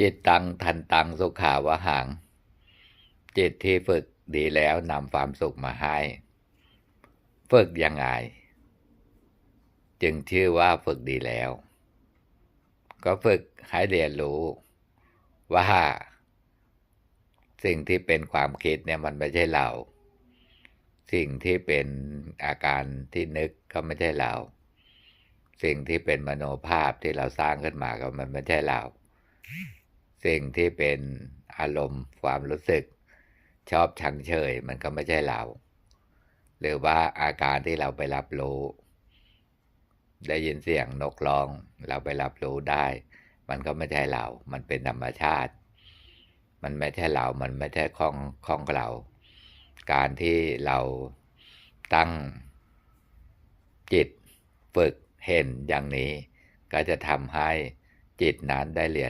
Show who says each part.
Speaker 1: จตตังทันตังสุขาวะหัง เจตที่ฝึกดีแล้วนำความสุขมาให้ ฝึกยังไง จึงชื่อว่าฝึกดีแล้ว ก็ฝึกให้เรียนรู้ ว่า สิ่งที่เป็นความคิดเนี่ยมันไม่ใช่เรา สิ่งที่เป็นอาการที่นึกก็ไม่ใช่เรา สิ่งที่เป็นมโนภาพที่เราสร้างขึ้นมาก็มันไม่ใช่เรา สิ่งที่เป็นอารมณ์ความรู้สึก ชอบชังเฉยมันก็ไม่ใช่เรา หรือว่าอาการที่เราไปรับรู้ ได้ยินเสียงนกร้อง เราไปรับรู้ได้ มันก็ไม่ใช่เรา มันเป็นธรรมชาติ มันไม่ใช่เรา มันไม่ใช่ของของเรา การที่เราตั้งจิตฝึกเห็นอย่างนี้ ก็จะทำให้จิตนั้นได้เรียน